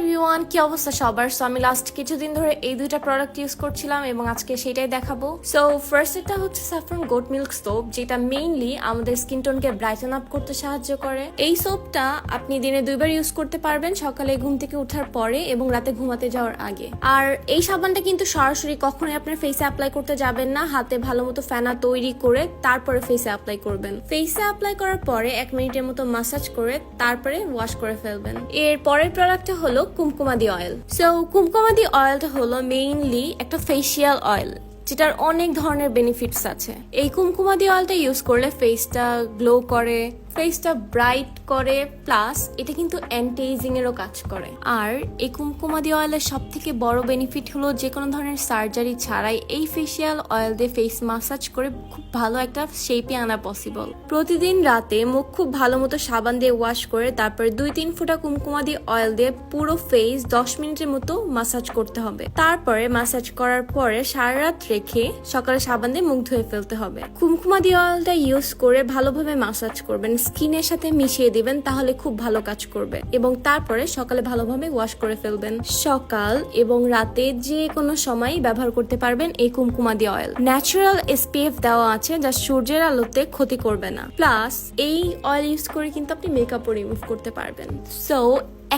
Everyone, কি অবস্থা সবার? সো আমি লাস্ট কিছুদিন ধরে এই দুইটা প্রোডাক্ট ইউজ করছিলাম এবং আজকে সেটাই দেখাবো। সো ফার্স্ট এটা হচ্ছে স্যাফরন গোট মিল্ক সোপ যেটা মেইনলি আমাদের স্কিন টোনকে ব্রাইটেন আপ করতে সাহায্য করে। এই সোপটা আপনি দিনে দুইবার ইউজ করতে পারবেন, সকালে ঘুম থেকে ওঠার পরে এবং রাতে ঘুমাতে যাওয়ার আগে। আর এই সাবানটা কিন্তু সরাসরি কখনোই আপনার ফেসে অ্যাপ্লাই করতে যাবেন না, হাতে ভালো মতো ফেনা তৈরি করে তারপরে ফেসে অ্যাপ্লাই করবেন। ফেসে অ্যাপ্লাই করার পরে এক মিনিটের মতো মাসাজ করে তারপরে ওয়াশ করে ফেলবেন। এর পরের প্রোডাক্টটা হলো কুমকুমাদি অয়েল সো কুমকুমাদি অয়েলটা হলো মেইনলি একটা ফেসিয়াল অয়েল যেটার অনেক ধরনের বেনিফিটস আছে। এই কুমকুমাদি অয়েলটা ইউজ করলে ফেসটা গ্লো করে ফেসটা ব্রাইট করে প্লাস এটা কিন্তু অ্যান্টি এজিং এরও কাজ করে। আর এই কুমকুমাদি অয়েলের সব থেকে বড় বেনিফিট হলো যে কোনো ধরনের সার্জারি ছাড়াই এই ফেসিয়াল অয়েল দিয়ে ফেস মাসাজ করে খুব ভালো একটা শেপে আনা পসিবল প্রতিদিন রাতে মুখ খুব ভালো মতো সাবান দিয়ে ওয়াশ করে, তারপর দুই তিন ফোঁটা কুমকুমাদি অয়েল দিয়ে পুরো ফেস দশ মিনিটের মতো মাসাজ করতে হবে। তারপরে মাসাজ করার পরে সারা রাত রেখে সকালে সাবান দিয়ে মুখ ধুয়ে ফেলতে হবে। কুমকুমাদি অয়েলটা ইউজ করে ভালোভাবে মাসাজ করবেন। স্কিনের সাথে মিশিয়ে দিবেন, তাহলে খুব ভালো কাজ করবে। এবং তারপরে সকালে ভালোভাবে ওয়াশ করে ফেলবেন। সকাল এবং রাতে যে কোনো সময় ব্যবহার করতে পারবেন এই কুমকুমাদি অয়েল ন্যাচারাল এসপিএফ দেওয়া আছে যা সূর্যের আলোতে ক্ষতি করবে না। প্লাস এই অয়েল ইউজ করে কিন্তু আপনি মেকআপও রিমুভ করতে পারবেন। সো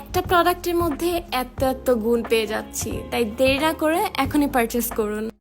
একটা প্রোডাক্টের মধ্যে এত এত গুণ পেয়ে যাচ্ছি। তাই দেরি না করে এখনই পারচেস করুন।